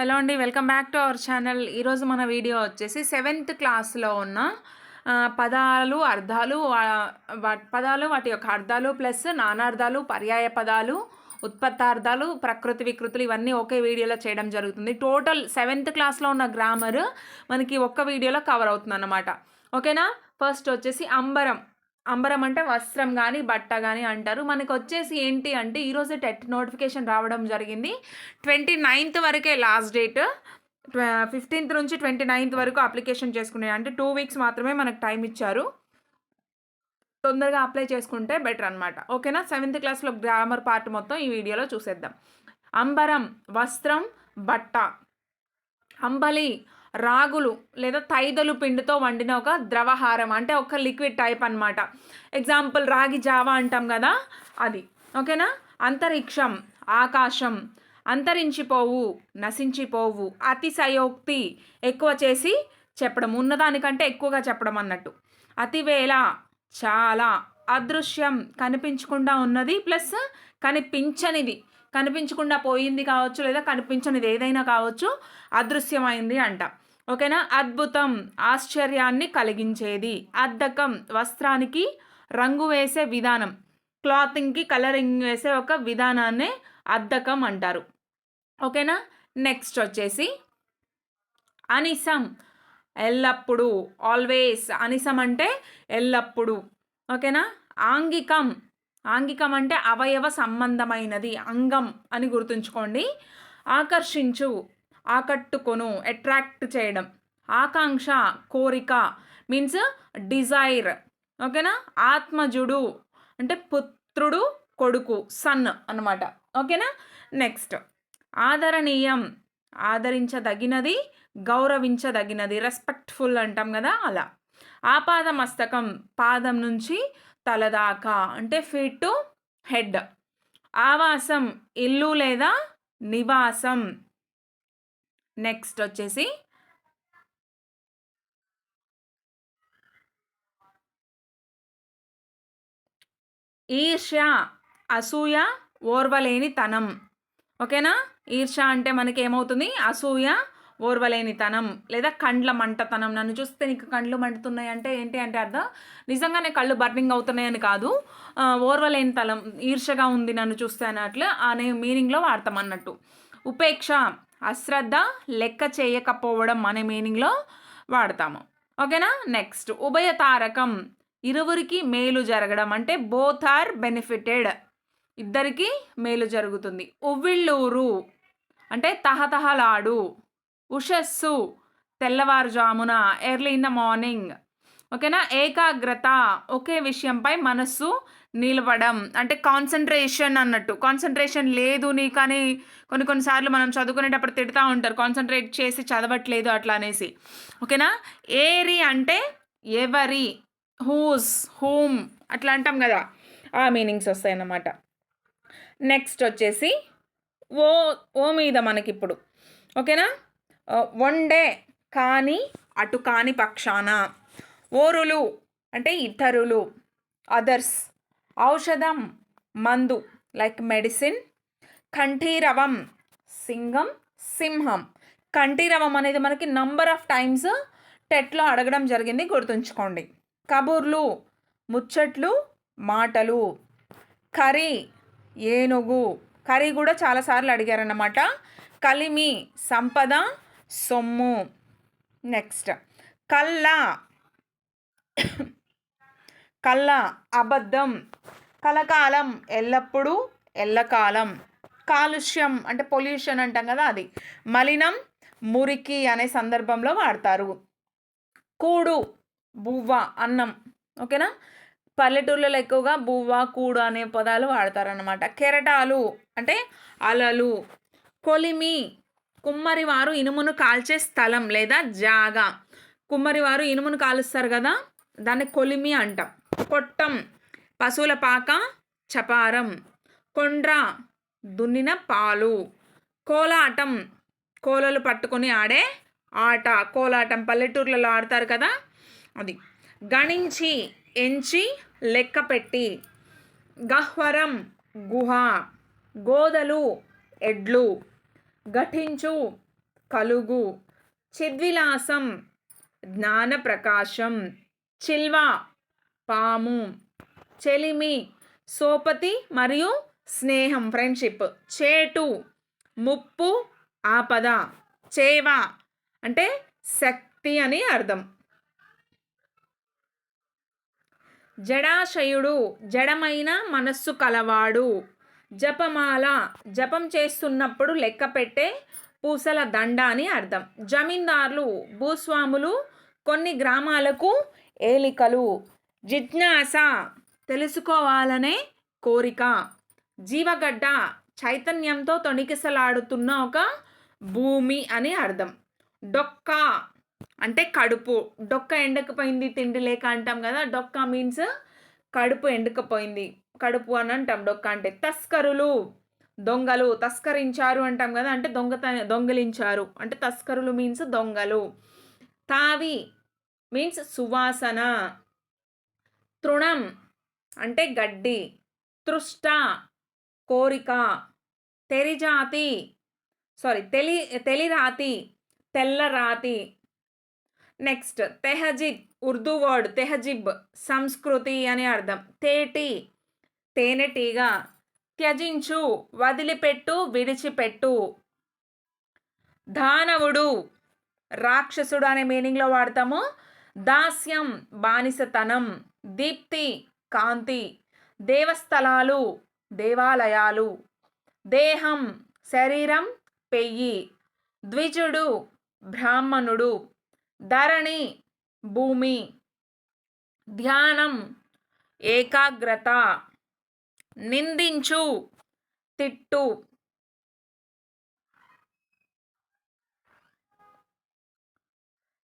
Hello అండి welcome back to our channel. ఈరోజు మన వీడియో వచ్చేసి సెవెంత్ క్లాస్లో ఉన్న పదాలు అర్థాలు పదాలు వాటి యొక్క అర్థాలు ప్లస్ నానార్థాలు పర్యాయ పదాలు ఉత్పత్తార్థాలు ప్రకృతి వికృతులు ఇవన్నీ ఒకే వీడియోలో చేయడం జరుగుతుంది. టోటల్ సెవెంత్ క్లాస్లో ఉన్న గ్రామర్ మనకి ఒక్క వీడియోలో కవర్ అవుతుంది అన్నమాట ఓకేనా? ఫస్ట్ వచ్చేసి అంబరం. అంబరం అంటే వస్త్రం కానీ బట్ట కానీ అంటారు. మనకు వచ్చేసి ఏంటి అంటే ఈరోజు టెట్ నోటిఫికేషన్ రావడం జరిగింది. ట్వంటీ నైన్త్ వరకే లాస్ట్ డేట్. ఫిఫ్టీన్త్ నుంచి ట్వంటీ నైన్త్ వరకు అప్లికేషన్ చేసుకునే అంటే టూ వీక్స్ మాత్రమే మనకు టైం ఇచ్చారు. తొందరగా అప్లై చేసుకుంటే బెటర్ అనమాట ఓకేనా? సెవెంత్ క్లాస్లో గ్రామర్ పార్ట్ మొత్తం ఈ వీడియోలో చూసేద్దాం. అంబరం వస్త్రం బట్ట. అంబలి రాగులు లేదా తైదలు పిండితో వండిన ఒక ద్రవహారం అంటే ఒక లిక్విడ్ టైప్ అనమాట ఎగ్జాంపుల్ రాగి జావా అంటాం కదా అది. ఓకేనా? అంతరిక్షం ఆకాశం అంతరించిపోవు నశించిపోవు అతిశయోక్తి ఎక్కువ చేసి చెప్పడం ఉన్నదానికంటే ఎక్కువగా చెప్పడం అన్నట్టు. అతివేళ చాలా. అదృశ్యం కనిపించకుండా ఉన్నది ప్లస్ కనిపించనిది. కనిపించకుండా పోయింది కావచ్చు లేదా కనిపించనిది ఏదైనా కావచ్చు అదృశ్యమైంది అంట. ఓకేనా? అద్భుతం. ఆశ్చర్యాన్ని కలిగించేది. అద్దకం. వస్త్రానికి రంగు వేసే విధానం. క్లాతింగ్కి కలరింగ్ వేసే ఒక విధానాన్నే అద్దకం అంటారు. ఓకేనా? నెక్స్ట్ వచ్చేసి అనిసం. ఎల్లప్పుడూ. ఆల్వేస్. అనిసం అంటే ఎల్లప్పుడూ. ఓకేనా? ఆంగికం. ఆంగికం అంటే అవయవ సంబంధమైనది అంగం అని గుర్తుంచుకోండి. ఆకర్షించు ఆకట్టుకొను అట్రాక్ట్ చేయడం. ఆకాంక్ష కోరిక మీన్స్ డిజైర్ ఓకేనా? ఆత్మజుడు అంటే పుత్రుడు కొడుకు సన్ అన్నమాట. ఓకేనా? నెక్స్ట్ ఆదరణీయం ఆదరించదగినది గౌరవించదగినది రెస్పెక్ట్ఫుల్ అంటాం కదా అలా. ఆపాద మస్తకం పాదం నుంచి తలదాకా అంటే ఫీట్ టు హెడ్. ఆవాసం ఇల్లు లేదా నివాసం. నెక్స్ట్ వచ్చేసి ఈర్ష్య అసూయ ఓర్వలేని తనం ఓకేనా? ఈర్ష్య అంటే మనకి ఏమవుతుంది అసూయ ఓర్వలేనితనం లేదా కండ్ల మంటతనం. నన్ను చూస్తే నీకు కండ్లు మంటుతున్నాయి అంటే ఏంటి అంటే అర్థం? నిజంగానే కళ్ళు బర్నింగ్ అవుతున్నాయని కాదు. ఓర్వలేని తలం ఈర్షగా ఉంది నన్ను చూస్తే అన్నట్లు అనే మీనింగ్లో వాడతాం అన్నట్టు. ఉపేక్ష అశ్రద్ధ లెక్క చేయకపోవడం అనే మీనింగ్లో వాడతాము ఓకేనా? నెక్స్ట్ ఉభయతారకం ఇరువురికి మేలు జరగడం అంటే బోత్ ఆర్ బెనిఫిటెడ్ ఇద్దరికి మేలు జరుగుతుంది. ఉవ్విళ్ళూరు అంటే తహతహలాడు. ఉషస్సు తెల్లవారుజామున ఎర్లీ ఇన్ ద మార్నింగ్ ఓకేనా? ఏకాగ్రత ఒకే విషయంపై మనస్సు నిలవడం. అంటే కాన్సన్ట్రేషన్ అన్నట్టు. కాన్సన్ట్రేషన్ లేదు నీ కానీ కొన్ని కొన్నిసార్లు మనం చదువుకునేటప్పుడు తిడతా ఉంటారు. కాన్సన్ట్రేట్ చేసి చదవట్లేదు అట్లా అనేసి. ఓకేనా? ఏరి అంటే ఎవరి? హూస్ హూమ్ అట్లా అంటాం కదా. ఆ మీనింగ్స్ వస్తాయి అన్నమాట నెక్స్ట్ వచ్చేసి ఓ ఓ మీద మనకిప్పుడు. ఓకేనా? వండే కానీ అటు కాని పక్షాన. ఓరులు అంటే ఇతరులు అదర్స్ ఔషధం మందు లైక్ మెడిసిన్ కంఠీరవం సింగం సింహం. కంఠీరవం అనేది మనకి నంబర్ ఆఫ్ టైమ్స్ టెట్లో అడగడం జరిగింది గుర్తుంచుకోండి. కబుర్లు ముచ్చట్లు మాటలు. కర్రీ ఏనుగు. కర్రీ కూడా చాలాసార్లు అడిగారన్నమాట. కలిమి సంపద. సొమ్ము. నెక్స్ట్. కళ్ళ కళ్ళ అబద్ధం. కలకాలం. ఎల్లప్పుడూ ఎల్లకాలం. కాలుష్యం అంటే పొల్యూషన్ అంటాం కదా అది. మలినం మురికి అనే సందర్భంలో వాడతారు. కూడు. బువ్వ అన్నం. ఓకేనా? పల్లెటూళ్ళలో ఎక్కువగా బువ్వ కూడు అనే పదాలు వాడతారనమాట కెరటాలు అంటే అలలు. కొలిమి. కుమ్మరివారు ఇనుమును కాల్చే స్థలం లేదా జాగా. కుమ్మరివారు ఇనుమును కాలుస్తారు కదా? దాన్ని కొలిమి అంటాం. కొట్టం పశువుల పాక చపారం. కొండ్ర దున్నిన పాలు. కోలాటం కోలలు పట్టుకొని ఆడే ఆట. కోలాటం పల్లెటూర్లలో ఆడతారు కదా? అది. గణించి ఎంచి లెక్క పెట్టి. గహ్వరం గుహ. గోదలు ఎడ్లు. ఘటించు. కలుగు. చిద్విలాసం. జ్ఞానప్రకాశం. చిల్వ. పాము. చెలిమి. సోపతి మరియు స్నేహం. ఫ్రెండ్షిప్. చేటు. ముప్పు. ఆపద. చేవ. అంటే శక్తి అని అర్థం. జడాశయుడు. జడమైన మనస్సు కలవాడు. జపమాల జపం చేస్తున్నప్పుడు లెక్క పెట్టే పూసల దండ అని అర్థం. జమీందారులు భూస్వాములు కొన్ని గ్రామాలకు ఏలికలు జిజ్ఞాస తెలుసుకోవాలనే కోరిక. జీవగడ్డ చైతన్యంతో తొణికిసలాడుతున్న ఒక భూమి అని అర్థం. డొక్క అంటే కడుపు. డొక్క ఎండకపోయింది తిండి లేక అంటాం కదా డొక్క మీన్స్ కడుపు ఎండకపోయింది. కడుపు అని అంటాం. డొక్క అంటే తస్కరులు. దొంగలు తస్కరించారు అంటాం కదా అంటే దొంగత దొంగలించారు. అంటే తస్కరులు మీన్స్ దొంగలు. తావి మీన్స్ సువాసన. తృణం అంటే గడ్డి. తృష్ట కోరిక. తెరిజాతి. సారీ తెలి తెలిరాతి. తెల్లరాతి. నెక్స్ట్ తెహజిబ్ ఉర్దూ వర్డ్ తెహజిబ్ సంస్కృతి అని అర్థం. తేటి తేనెటీగ త్యజించు వదిలిపెట్టు విడిచిపెట్టు. దానవుడు రాక్షసుడు అనే మీనింగ్లో వాడతాము. దాస్యం బానిసతనం. దీప్తి కాంతి. దేవస్థలాలు దేవాలయాలు. దేహం శరీరం పెయ్యి. ద్విజుడు బ్రాహ్మణుడు. ధరణి భూమి. ధ్యానం ఏకాగ్రత. నిందించు. తిట్టు.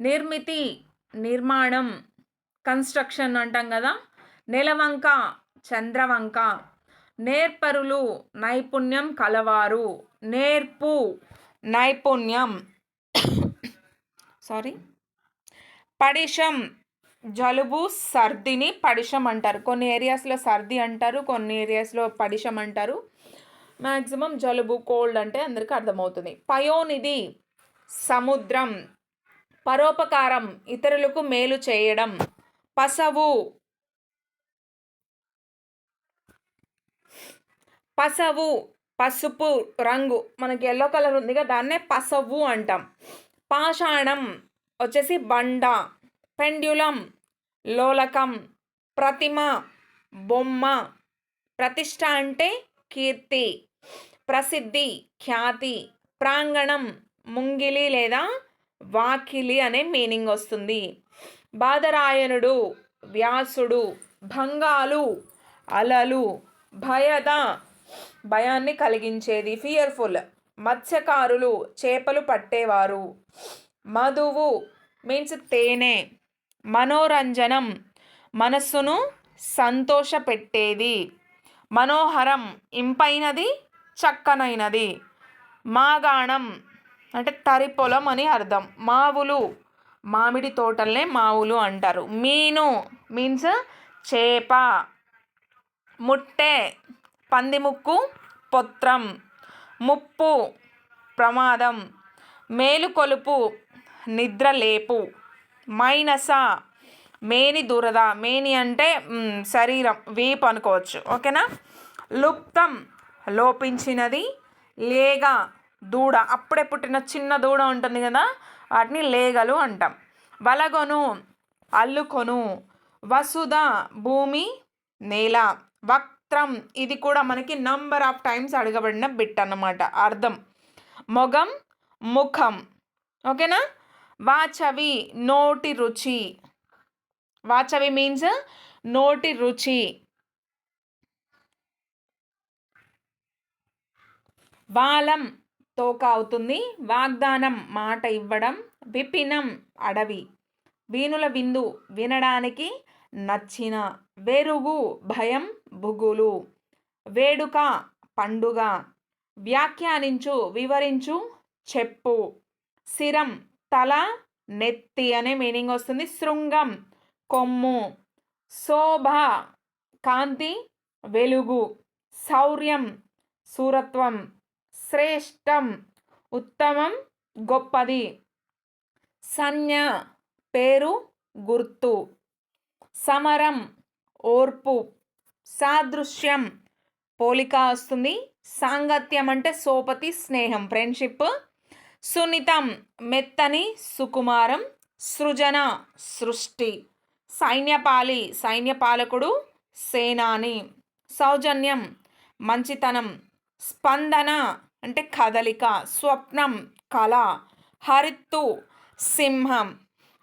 నిర్మితి నిర్మాణం కన్స్ట్రక్షన్ అంటాం కదా. నెలవంక చంద్రవంక. నేర్పరులు నైపుణ్యం కలవారు. నేర్పు నైపుణ్యం. సారీ పడిషం జలుబు సర్దిని పడిషం అంటారు. కొన్ని ఏరియాస్లో సర్ది అంటారు కొన్ని ఏరియాస్లో పడిషం అంటారు. మ్యాక్సిమం జలుబు కోల్డ్ అంటే అందరికీ అర్థమవుతుంది. పయోనిధి సముద్రం పరోపకారం ఇతరులకు మేలు చేయడం పసవు పసవు పసుపు రంగు మనకి ఎల్లో కలర్ ఉంది కదా దాన్నే పసవు అంటాం. పాషాణం వచ్చేసి బండ పెండ్యులం లోలకం ప్రతిమ బొమ్మ ప్రతిష్ట అంటే కీర్తి ప్రసిద్ధి ఖ్యాతి ప్రాంగణం ముంగిలి లేదా వాకిలి అనే మీనింగ్ వస్తుంది. బాదరాయణుడు వ్యాసుడు భంగాలు అలలు భయద భయాన్ని కలిగించేది. ఫియర్ఫుల్ మత్స్యకారులు చేపలు పట్టేవారు. మధువు మీన్స్ తేనె మనోరంజనం మనస్సును సంతోషపెట్టేది. మనోహరం ఇంపైనది చక్కనైనది. మాగాణం అంటే తరి పొలం అని అర్థం. మావులు మామిడి తోటల్నే మావులు అంటారు. మీను మీన్స్ చేప ముట్టె పందిముక్కు పొత్రం ముప్పు ప్రమాదం మేలుకొలుపు నిద్రలేపు. మైనస? మేని దురద? మేని అంటే శరీరం వీపు అనుకోవచ్చు. ఓకేనా? లుప్తం లోపించినది లేగ దూడ. అప్పుడే పుట్టిన చిన్న దూడ ఉంటుంది కదా? వాటిని లేగలు అంటాం. వలగొను అల్లుకొను. వసుధ భూమి నేల. వక్త్రం ఇది కూడా మనకి నంబర్ ఆఫ్ టైమ్స్ అడగబడిన బిట్ అన్నమాట. అర్థం. మొగం ముఖం. ఓకేనా? వాచవి నోటి రుచి. వాచవి మీన్స్ నోటి రుచి. వాలం తోక అవుతుంది. వాగ్దానం మాట ఇవ్వడం. విపినం అడవి. వీణుల విందు వినడానికి నచ్చిన వెరుగు భయం భుగులు. వేడుక పండుగ. వ్యాఖ్యానించు వివరించు చెప్పు. సిరం తల నెత్తి అనే మీనింగ్ వస్తుంది. శృంగం కొమ్ము శోభ కాంతి వెలుగు శౌర్యం సూరత్వం శ్రేష్టం ఉత్తమం గొప్పది. సంజ్ఞ పేరు గుర్తు. సమరం ఓర్పు. సాదృశ్యం పోలిక వస్తుంది. సాంగత్యం అంటే సోపతి స్నేహం. ఫ్రెండ్షిప్ సున్నితం మెత్తని సుకుమారం సృజన సృష్టి సైన్యపాలి సైన్యపాలకుడు సేనాని సౌజన్యం మంచితనం స్పందన అంటే కదలిక స్వప్నం కళ హరిత్తు సింహం.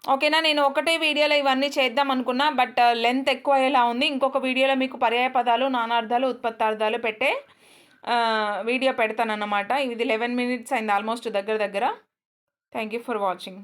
ఓకేనా? నేను ఒకటే వీడియోలో ఇవన్నీ చేద్దాం అనుకున్నా బట్ uh, లెంత్ ఎక్కువ అయ్యేలా ఉంది. ఇంకొక వీడియోలో మీకు పర్యాయ పదాలు నానార్థాలు ఉత్పత్తార్థాలు పెట్టే వీడియో పెడతానన్నమాట. ఇది లెవెన్ మినిట్స్ అయింది ఆల్మోస్ట్ దగ్గర దగ్గర. Thank you for watching